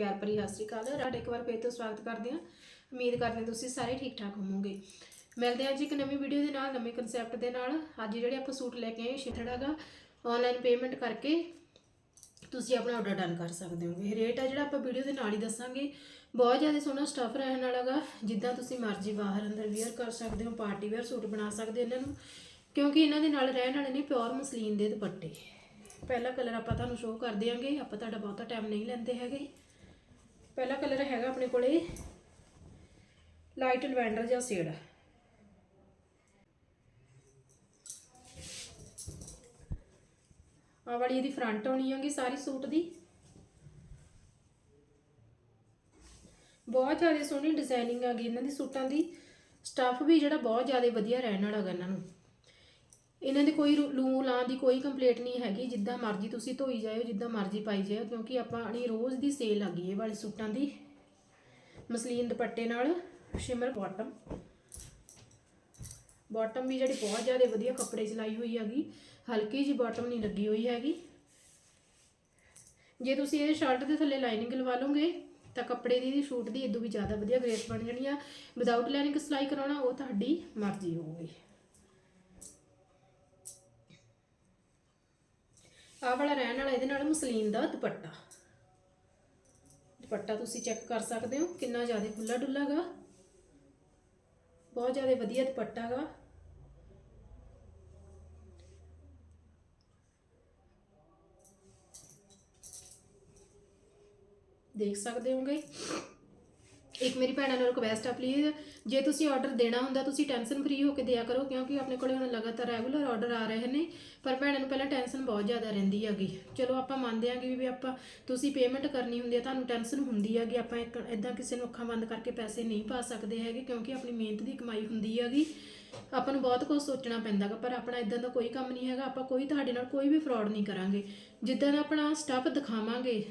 ਪਿਆਰ ਭਰੀ ਸਤਿ ਸ਼੍ਰੀ ਅਕਾਲ। ਤੁਹਾਡਾ ਇੱਕ ਵਾਰ ਫੇਰ ਤੋਂ ਸਵਾਗਤ ਕਰਦੇ ਹਾਂ। ਉਮੀਦ ਕਰਦੇ ਹਾਂ ਤੁਸੀਂ ਸਾਰੇ ਠੀਕ ਠਾਕ ਹੋਵੋਗੇ। ਮਿਲਦੇ ਹਾਂ ਜੀ ਇੱਕ ਨਵੀਂ ਵੀਡੀਓ ਦੇ ਨਾਲ, ਨਵੇਂ ਕਨਸੈਪਟ ਦੇ ਨਾਲ। ਅੱਜ ਜਿਹੜੇ ਆਪਾਂ ਸੂਟ ਲੈ ਕੇ ਆਏ ਸ਼ਿਥੜਾਗਾ ਆਨਲਾਈਨ ਪੇਮੈਂਟ ਕਰਕੇ ਤੁਸੀਂ ਆਪਣਾ ਆਰਡਰ ਡਨ ਕਰ ਸਕਦੇ ਹੋਗੇ। ਰੇਟ ਆ ਜਿਹੜਾ ਆਪਾਂ ਵੀਡੀਓ ਦੇ ਨਾਲ ਹੀ ਦੱਸਾਂਗੇ। ਬਹੁਤ ਜ਼ਿਆਦਾ ਸੋਹਣਾ ਸਟਫ ਰਹਿਣ ਵਾਲਾਗਾ ਜਿੱਦਾਂ ਤੁਸੀਂ ਮਰਜ਼ੀ ਬਾਹਰ ਅੰਦਰ ਵੇਅਰ ਕਰ ਸਕਦੇ ਹੋ ਪਾਰਟੀ ਵੇਅਰ ਸੂਟ ਬਣਾ ਸਕਦੇ ਹੋ ਇਹਨਾਂ ਨੂੰ। ਕਿਉਂਕਿ ਇਹਨਾਂ ਦੇ ਨਾਲ ਰਹਿਣ ਵਾਲੇ ਨੇ ਪਿਓਰ ਮਸਲੀਨ ਦੇ ਦੁਪੱਟੇ। ਪਹਿਲਾ ਕਲਰ ਆਪਾਂ ਤੁਹਾਨੂੰ ਸ਼ੋਅ ਕਰ ਦਿਆਂਗੇ। ਆਪਾਂ ਤੁਹਾਡਾ ਬਹੁਤਾ ਟਾਈਮ ਨਹੀਂ ਲੈਂਦੇ ਹੈਗੇ। ਪਹਿਲਾ ਕਲਰ ਹੈਗਾ ਆਪਣੇ ਕੋਲੇ ਲਾਈਟ ਲਵੈਂਡਰ ਜਾਂ ਸ਼ੇਡ। ਆ ਵਾਲੀ ਇਹਦੀ ਫਰੰਟ ਹੋਣੀ ਹੈਗੀ ਸਾਰੀ ਸੂਟ ਦੀ। ਬਹੁਤ ਜ਼ਿਆਦਾ ਸੋਹਣੀ ਡਿਜ਼ਾਈਨਿੰਗ ਆ ਗਈ ਇਹਨਾਂ ਦੀ ਸੂਟਾਂ ਦੀ। ਸਟੱਫ ਵੀ ਜਿਹੜਾ ਬਹੁਤ ਜ਼ਿਆਦਾ ਵਧੀਆ ਰਹਿਣ ਵਾਲਾ ਗਾ ਇਹਨਾਂ ਨੂੰ। ਇਹਨਾਂ ਦੇ ਕੋਈ ਰੂ- ਲੂ ਲਾਂ ਦੀ ਕੋਈ ਕੰਪਲੇਂਟ ਨਹੀਂ ਹੈਗੀ, ਜਿੱਦਾਂ ਮਰਜ਼ੀ ਤੁਸੀਂ ਧੋਈ ਜਾਇਓ, ਜਿੱਦਾਂ ਮਰਜ਼ੀ ਪਾਈ ਜਾਇਓ, ਕਿਉਂਕਿ ਆਪਾਂ ਆਪਣੀ ਰੋਜ਼ ਦੀ ਸੇਲ ਆ ਗਈ ਇਹ ਵਾਲੇ ਸੂਟਾਂ ਦੀ। ਮਸਲੀਨ ਦੁਪੱਟੇ ਨਾਲ ਸ਼ਿਮਰ ਬਾਟਮ ਬਾਟਮ ਵੀ ਜਿਹੜੀ ਬਹੁਤ ਜ਼ਿਆਦਾ ਵਧੀਆ ਕੱਪੜੇ 'ਚ ਲਾਈ ਹੋਈ ਹੈਗੀ, ਹਲਕੀ ਜੀ ਬਾਟਮ ਨਹੀਂ ਲੱਗੀ ਹੋਈ ਹੈਗੀ। ਜੇ ਤੁਸੀਂ ਇਹ ਸ਼ਰਟ ਦੇ ਥੱਲੇ ਲਾਈਨਿੰਗ ਲਵਾ ਲਓਗੇ, ਤਾਂ ਕੱਪੜੇ ਦੀ ਸ਼ੂਟ ਦੀ ਇਦੋਂ ਵੀ ਜ਼ਿਆਦਾ ਵਧੀਆ ਗ੍ਰੇਸ ਬਣ ਜਾਣੀ ਆ। ਵਿਦਆਊਟ ਲਾਈਨਿੰਗ ਸਿਲਾਈ ਕਰਾਉਣਾ, ਉਹ ਤੁਹਾਡੀ ਮਰਜ਼ੀ ਹੋਊਗੀ। ਆਹ ਵਾਲਾ ਰਹਿਣ ਵਾਲਾ, ਇਹਦੇ ਨਾਲ ਮਸਲੀਨ ਦਾ ਦੁਪੱਟਾ। ਦੁਪੱਟਾ ਤੁਸੀਂ ਚੈੱਕ ਕਰ ਸਕਦੇ ਹੋ, ਕਿੰਨਾ ਜ਼ਿਆਦਾ ਖੁੱਲਾ ਡੁੱਲਾ ਗਾ। ਬਹੁਤ ਜ਼ਿਆਦਾ ਵਧੀਆ ਦੁਪੱਟਾ ਗਾ। ਦੇਖ ਸਕਦੇ ਹੋਗੇ? ਇੱਕ ਮੇਰੀ ਭੈਣਾਂ ਨੂੰ ਰਿਕਵੈਸਟ ਆ ਪਲੀਜ਼ ਜੇ ਤੁਸੀਂ ਆਰਡਰ ਦੇਣਾ ਹੁੰਦਾ, ਤੁਸੀਂ ਟੈਨਸ਼ਨ ਫਰੀ ਹੋ ਕੇ ਦਿਆ ਕਰੋ, ਕਿਉਂਕਿ ਆਪਣੇ ਕੋਲੇ ਹੁਣ ਲਗਾਤਾਰ ਰੈਗੂਲਰ ਆਰਡਰ ਆ ਰਹੇ ਨੇ, ਪਰ ਭੈਣਾਂ ਨੂੰ ਪਹਿਲਾਂ ਟੈਨਸ਼ਨ ਬਹੁਤ ਜ਼ਿਆਦਾ ਰਹਿੰਦੀ ਹੈਗੀ। ਚਲੋ, ਆਪਾਂ ਮੰਨਦੇ ਆਂਗੇ ਵੀ ਆਪਾਂ, ਤੁਸੀਂ ਪੇਮੈਂਟ ਕਰਨੀ ਹੁੰਦੀ ਹੈ, ਤੁਹਾਨੂੰ ਟੈਨਸ਼ਨ ਹੁੰਦੀ ਹੈਗੀ, ਆਪਾਂ ਇੱਕ ਇਦਾਂ ਕਿਸੇ ਨੂੰ ਅੱਖਾਂ ਬੰਦ ਕਰਕੇ ਪੈਸੇ ਨਹੀਂ ਪਾ ਸਕਦੇ ਹੈਗੇ, ਕਿਉਂਕਿ ਆਪਣੀ ਮਿਹਨਤ ਦੀ ਕਮਾਈ ਹੁੰਦੀ ਹੈਗੀ। ਆਪਾਂ ਨੂੰ ਬਹੁਤ ਕੁਝ ਸੋਚਣਾ ਪੈਂਦਾ ਗਾ ਪਰ ਆਪਣਾ ਇਦਾਂ ਦਾ ਕੋਈ ਕੰਮ ਨਹੀਂ ਹੈਗਾ, ਆਪਾਂ ਕੋਈ ਤੁਹਾਡੇ ਨਾਲ ਕੋਈ ਵੀ ਫਰਾਡ ਨਹੀਂ ਕਰਾਂਗੇ। ਜਿੱਦਾਂ ਦਾ ਆਪਣਾ ਸਟੱਫ ਦਿਖਾਵਾਂਗੇ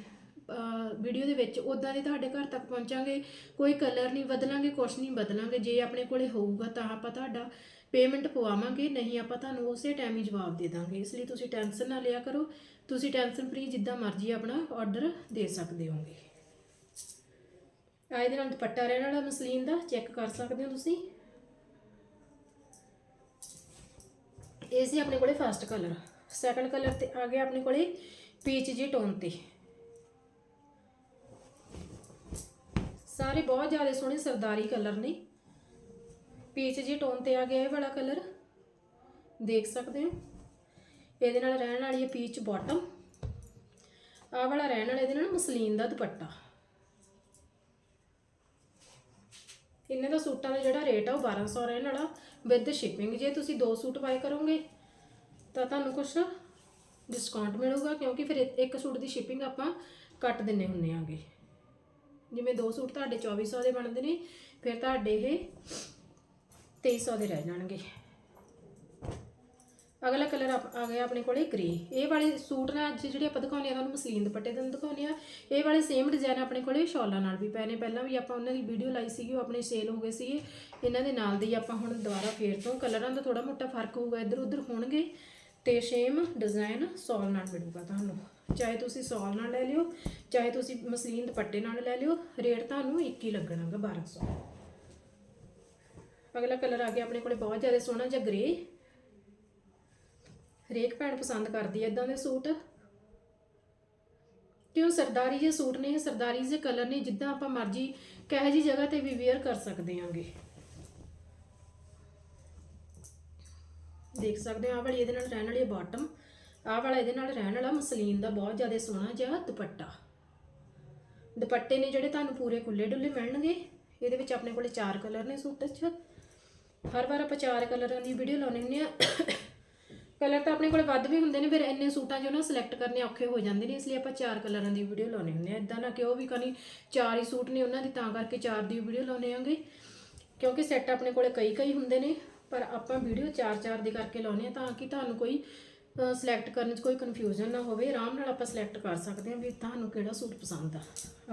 ਵੀਡੀਓ ਦੇ ਵਿੱਚ ਉਦਾਂ ਦੇ ਤੁਹਾਡੇ ਘਰ ਤੱਕ ਪਹੁੰਚਾਂਗੇ, ਕੋਈ ਕਲਰ ਨਹੀਂ ਬਦਲਾਂਗੇ, ਕੁਛ ਨਹੀਂ ਬਦਲਾਂਗੇ, ਜੇ ਆਪਣੇ ਕੋਲੇ ਹੋਊਗਾ ਤਾਂ ਆਪਾਂ ਤੁਹਾਡਾ ਪੇਮੈਂਟ ਪਵਾਵਾਂਗੇ, ਨਹੀਂ ਆਪਾਂ ਤੁਹਾਨੂੰ ਉਸੇ ਟਾਈਮ ਹੀ ਜਵਾਬ ਦੇ ਦਾਂਗੇ। ਇਸ ਲਈ ਤੁਸੀਂ ਟੈਨਸ਼ਨ ਨਾ ਲਿਆ ਕਰੋ, ਤੁਸੀਂ ਟੈਨਸ਼ਨ ਫ੍ਰੀ ਜਿੱਦਾਂ ਮਰਜ਼ੀ ਆਪਣਾ ਆਰਡਰ ਦੇ ਸਕਦੇ ਹੋਗੇ ਆ ਇਹਦੇ ਨਾਲ ਦੁਪੱਟਾ ਰਹਿਣ ਵਾਲਾ ਮਸਲੀਨ ਦਾ ਚੈੱਕ ਕਰ ਸਕਦੇ ਹੋ ਤੁਸੀਂ। ਇਹ ਸੀ ਆਪਣੇ ਕੋਲੇ ਫਸਟ ਕਲਰ ਸੈਕੰਡ ਕਲਰ ਤੇ ਆ ਗਿਆ ਆਪਣੇ ਕੋਲੇ ਪੀਚ ਜੀ ਟੋਨ ਤੇ। ਸਾਰੇ ਬਹੁਤ ਜ਼ਿਆਦਾ ਸੋਹਣੇ ਸਰਦਾਰੀ ਕਲਰ ਨੇ। ਪੀਚ ਜੀ ਟੋਨ ਤੇ ਆ ਗਿਆ ਇਹ ਵਾਲਾ ਕਲਰ। ਦੇਖ ਸਕਦੇ ਹੋ। ਇਹਦੇ ਨਾਲ ਰਹਿਣ ਵਾਲੀ ਹੈ ਪੀਚ ਬਾਟਮ ਆਹ ਵਾਲਾ ਰਹਿਣ ਵਾਲਾ ਇਹਦੇ ਨਾਲ ਮਸਲੀਨ ਦਾ ਦੁਪੱਟਾ। ਇਹਨਾਂ ਦਾ ਸੂਟਾਂ ਦਾ ਜਿਹੜਾ ਰੇਟ ਆ ਉਹ 1200 ਰਹਿਣ ਵਾਲਾ। ਵਿਦ ਸ਼ਿਪਿੰਗ ਜੇ ਤੁਸੀਂ ਦੋ ਸੂਟ ਬਾਏ ਕਰੋਗੇ, ਤਾਂ ਤੁਹਾਨੂੰ ਕੁਝ ਡਿਸਕਾਊਂਟ ਮਿਲੂਗਾ ਕਿਉਂਕਿ ਫਿਰ ਇੱਕ- ਇੱਕ ਸੂਟ ਦੀ ਸ਼ਿਪਿੰਗ ਆਪਾਂ ਕੱਟ ਦਿੰਨੇ ਹੁੰਨੇ ਆਂਗੇ। ਜਿਵੇਂ ਦੋ ਸੂਟ ਤੁਹਾਡੇ 2400 ਦੇ ਬਣਦੇ ਨੇ, ਫਿਰ ਤੁਹਾਡੇ ਇਹ 2300 ਦੇ ਰਹਿ ਜਾਣਗੇ। ਅਗਲਾ ਕਲਰ ਆ ਗਿਆ ਆਪਣੇ ਕੋਲੇ ਗ੍ਰੇ ਇਹ ਵਾਲੇ ਸੂਟ ਨੇ ਅੱਜ ਜਿਹੜੇ ਆਪਾਂ ਦਿਖਾਉਂਦੇ ਆ ਤੁਹਾਨੂੰ ਮਸਲੀਨ ਦੁਪੱਟੇ ਦੇ ਦਿਖਾਉਂਦੇ ਆ ਇਹ ਵਾਲੇ ਸੇਮ ਡਿਜ਼ਾਈਨ ਆਪਣੇ ਕੋਲੇ ਸ਼ਾਲਾਂ ਨਾਲ ਵੀ ਪਏ ਨੇ। ਪਹਿਲਾਂ ਵੀ ਆਪਾਂ ਉਹਨਾਂ ਦੀ ਵੀਡੀਓ ਲਾਈ ਸੀਗੀ, ਉਹ ਆਪਣੇ ਸੇਲ ਹੋ ਗਏ ਸੀਗੇ। ਇਹਨਾਂ ਦੇ ਨਾਲ ਦੀ ਆਪਾਂ ਹੁਣ ਦੁਬਾਰਾ ਫੇਰ ਤੋਂ ਕਲਰਾਂ ਦਾ ਥੋੜਾ ਮੋਟਾ ਫ਼ਰਕ ਹੋਊਗਾ ਇੱਧਰ ਉੱਧਰ ਹੋਣਗੇ ਤੇ ਸੇਮ ਡਿਜ਼ਾਈਨ ਸੌਲ ਨਾਲ ਮਿਲੂਗਾ ਤੁਹਾਨੂੰ। ਚਾਹੇ ਤੁਸੀਂ ਸੌਲ ਨਾਲ ਲੈ ਲਿਓ, ਚਾਹੇ ਤੁਸੀਂ ਮਸਲੀਨ ਦੁਪੱਟੇ ਨਾਲ ਲੈ ਲਿਓ, ਰੇਟ ਤੁਹਾਨੂੰ ਇੱਕ ਹੀ ਲੱਗਣਾਗਾ 1200 ਅਗਲਾ ਕਲਰ ਆ ਗਿਆ ਆਪਣੇ ਕੋਲੇ ਬਹੁਤ ਜ਼ਿਆਦਾ ਸੋਹਣਾ ਜਿਹਾ ਗ੍ਰੇ ਹਰੇਕ ਭੈਣ ਪਸੰਦ ਕਰਦੀ ਐ ਇਦਾਂ ਦੇ ਸੂਟ। ਕਿਉਂ ਸਰਦਾਰੀ ਜਿਹੇ ਸੂਟ ਨੇ ਸਰਦਾਰੀ ਜਿਹੇ ਕਲਰ ਨੇ, ਜਿੱਦਾਂ ਆਪਾਂ ਮਰਜ਼ੀ ਕਹੇ ਜੀ ਜਗ੍ਹਾ ਤੇ ਵੀ ਵੇਅਰ ਕਰ ਸਕਦੇ ਆਂਗੇ। ਦੇਖ ਸਕਦੇ ਹੋ ਵਾਲੀ ਇਹਦੇ ਨਾਲ ਰਹਿਣ ਵਾਲੀ ਬਾਟਮ ਆਹ ਵਾਲਾ ਇਹਦੇ ਨਾਲ ਰਹਿਣ ਵਾਲਾ ਮਸਲੀਨ ਦਾ ਬਹੁਤ ਜ਼ਿਆਦਾ ਸੋਹਣਾ ਜਿਹਾ ਦੁਪੱਟਾ। ਦੁਪੱਟੇ ਨੇ ਜਿਹੜੇ ਤੁਹਾਨੂੰ ਪੂਰੇ ਖੁੱਲੇ ਡੁੱਲੇ ਮਿਲਣਗੇ, ਇਹਦੇ ਵਿੱਚ ਆਪਣੇ ਕੋਲੇ ਚਾਰ ਕਲਰ ਨੇ ਸੂਟ 'ਚ ਹਰ ਵਾਰ ਆਪਾਂ ਚਾਰ ਕਲਰਾਂ ਦੀ ਵੀਡੀਓ ਲਾਉਣੀ ਹੁੰਦੀ ਆ ਕਲਰ ਤਾਂ ਆਪਣੇ ਕੋਲ ਵੱਧ ਵੀ ਹੁੰਦੇ ਨੇ, ਫਿਰ ਇੰਨੇ ਸੂਟਾਂ 'ਚੋਂ ਨਾ ਸਿਲੈਕਟ ਕਰਨੇ ਔਖੇ ਹੋ ਜਾਂਦੇ ਨੇ, ਇਸ ਲਈ ਆਪਾਂ ਚਾਰ ਕਲਰਾਂ ਦੀ ਵੀਡੀਓ ਲਾਉਣੀ ਹੁੰਦੀ ਆ ਇਦਾਂ ਨਾ ਕਿ ਉਹ ਵੀ ਕਨੀ ਚਾਰ ਹੀ ਸੂਟ ਨੇ, ਉਹਨਾਂ ਦੀ ਤਾਂ ਕਰਕੇ ਚਾਰ ਦੀ ਵੀਡੀਓ ਲਾਉਣੇ ਆਂਗੇ ਕਿਉਂਕਿ ਸੈੱਟ ਆਪਣੇ ਕੋਲੇ ਕਈ ਕਈ ਹੁੰਦੇ ਨੇ, ਪਰ ਆਪਾਂ ਵੀਡੀਓ ਚਾਰ ਚਾਰ ਦੀ ਕਰਕੇ ਲਾਉਣੇ ਆ ਤਾਂ ਕਿ ਤੁਹਾਨੂੰ ਕੋਈ ਸਿਲੈਕਟ ਕਰਨ 'ਚ ਕੋਈ ਕਨਫਿਊਜ਼ਨ ਨਾ ਹੋਵੇ, ਆਰਾਮ ਨਾਲ ਆਪਾਂ ਸਿਲੈਕਟ ਕਰ ਸਕਦੇ ਹਾਂ ਵੀ ਤੁਹਾਨੂੰ ਕਿਹੜਾ ਸੂਟ ਪਸੰਦ ਆ।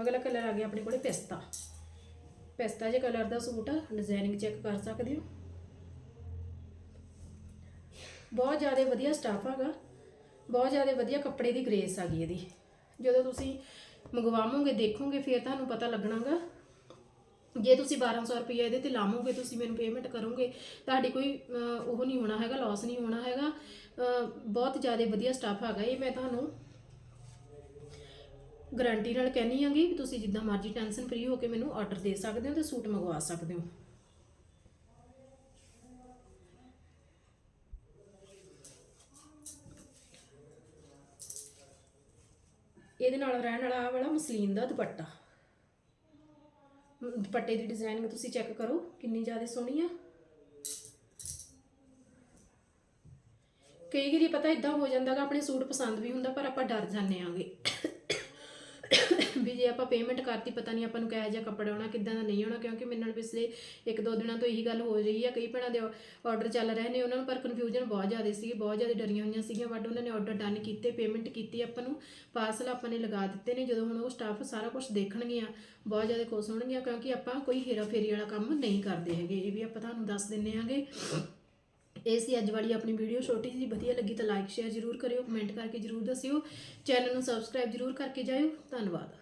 ਅਗਲਾ ਕਲਰ ਆ ਗਿਆ ਆਪਣੇ ਕੋਲੇ ਪਿਸਤਾ। ਪਿਸਤਾ ਜੇ ਕਲਰ ਦਾ ਸੂਟ ਆ ਡਿਜ਼ਾਈਨਿੰਗ ਚੈੱਕ ਕਰ ਸਕਦੇ ਹੋ। ਬਹੁਤ ਜ਼ਿਆਦਾ ਵਧੀਆ ਸਟਾਫ ਹੈਗਾ। ਬਹੁਤ ਜ਼ਿਆਦਾ ਵਧੀਆ ਕੱਪੜੇ ਦੀ ਗ੍ਰੇਸ ਆ ਗਈ ਇਹਦੀ। ਜਦੋਂ ਤੁਸੀਂ ਮੰਗਵਾਵੋਗੇ, ਦੇਖੋਗੇ, ਫਿਰ ਤੁਹਾਨੂੰ ਪਤਾ ਲੱਗਣਾਗਾ ਜੇ ਤੁਸੀਂ 1200 ਰੁਪਏ ਇਹਦੇ ਤੇ ਲਾਵੋਗੇ ਤੁਸੀਂ ਮੈਨੂੰ ਪੇਮੈਂਟ ਕਰੋਗੇ, ਤੁਹਾਡੀ ਕੋਈ ਉਹ ਨਹੀਂ ਹੋਣਾ ਹੈਗਾ ਲਾਸ ਨਹੀਂ ਹੋਣਾ ਹੈਗਾ। ਬਹੁਤ ਜ਼ਿਆਦਾ ਵਧੀਆ ਸਟਾਫ ਹੈਗਾ ਇਹ, ਮੈਂ ਤੁਹਾਨੂੰ ਗਾਰੰਟੀ ਨਾਲ ਕਹਿੰਨੀ ਆਂਗੀ ਕਿ ਤੁਸੀਂ ਜਿੱਦਾਂ ਮਰਜ਼ੀ ਟੈਨਸ਼ਨ ਫ੍ਰੀ ਹੋ ਕੇ ਮੈਨੂੰ ਆਰਡਰ ਦੇ ਸਕਦੇ ਹੋ ਤੇ ਸੂਟ ਮੰਗਵਾ ਸਕਦੇ ਹੋ। ਇਹਦੇ ਨਾਲ ਰਹਿਣ ਵਾਲਾ ਆਹ ਵਾਲਾ ਮਸਲੀਨ ਦਾ ਦੁਪੱਟਾ। ਦੁਪੱਟੇ ਦੀ ਡਿਜ਼ਾਈਨਿੰਗ ਤੁਸੀਂ ਚੈੱਕ ਕਰੋ, ਕਿੰਨੀ ਜ਼ਿਆਦਾ ਸੋਹਣੀ ਆ। ਕਈ ਵਾਰੀ ਪਤਾ ਇਦਾਂ ਹੋ ਜਾਂਦਾਗਾ ਆਪਣੇ ਸੂਟ ਪਸੰਦ ਵੀ ਹੁੰਦਾ, ਪਰ ਆਪਾਂ ਡਰ ਜਾਂਦੇ ਆਂਗੇ। ਵੀ ਜੇ ਆਪਾਂ ਪੇਮੈਂਟ ਕਰਤੀ, ਪਤਾ ਨਹੀਂ ਆਪਾਂ ਨੂੰ ਕਿਹੋ ਜਿਹਾ ਕੱਪੜਾ ਆਉਣਾ, ਕਿੱਦਾਂ ਦਾ ਨਹੀਂ ਆਉਣਾ, ਕਿਉਂਕਿ ਮੇਰੇ ਨਾਲ ਪਿਛਲੇ ਇੱਕ ਦੋ ਦਿਨਾਂ ਤੋਂ ਇਹੀ ਗੱਲ ਹੋ ਰਹੀ ਆ, ਕਈ ਭੈਣਾਂ ਦੇ ਆਰਡਰ ਚੱਲ ਰਹੇ ਨੇ ਉਹਨਾਂ ਨੂੰ, ਪਰ ਕਨਫਿਊਜ਼ਨ ਬਹੁਤ ਜ਼ਿਆਦਾ ਸੀ, ਬਹੁਤ ਜ਼ਿਆਦਾ ਡਰੀਆਂ ਹੋਈਆਂ ਸੀਗੀਆਂ ਬਟ ਉਹਨਾਂ ਨੇ ਆਰਡਰ ਡਨ ਕੀਤੇ ਪੇਮੈਂਟ ਕੀਤੀ, ਆਪਾਂ ਨੂੰ ਪਾਰਸਲ ਆਪਾਂ ਨੇ ਲਗਾ ਦਿੱਤੇ ਨੇ, ਜਦੋਂ ਹੁਣ ਉਹ ਸਟਾਫ ਸਾਰਾ ਕੁਝ ਦੇਖਣਗੀਆਂ, ਬਹੁਤ ਜ਼ਿਆਦਾ ਖੁਸ਼ ਹੋਣਗੀਆਂ, ਕਿਉਂਕਿ ਆਪਾਂ ਕੋਈ ਹੇਰਾ ਫੇਰੀ ਵਾਲਾ ਕੰਮ ਨਹੀਂ ਕਰਦੇ ਹੈਗੇ, ਇਹ ਵੀ ਆਪਾਂ ਤੁਹਾਨੂੰ ਦੱਸ ਦਿੰਨੇ ਆਂਗੇ ਇਹ ਸੀ ਅੱਜ ਵਾਲੀ ਆਪਣੀ ਵੀਡੀਓ ਛੋਟੀ ਜਿਹੀ ਵਧੀਆ ਲੱਗੀ ਤਾਂ ਲਾਈਕ ਸ਼ੇਅਰ ਜ਼ਰੂਰ ਕਰਿਓ ਕਮੈਂਟ ਕਰਕੇ ਜ਼ਰੂਰ ਦੱਸਿਓ ਚੈਨਲ ਨੂੰ ਸਬਸਕ੍ਰਾਈਬ ਜ਼ਰੂਰ ਕਰਕੇ ਜਾਇਓ, ਧੰਨਵਾਦ।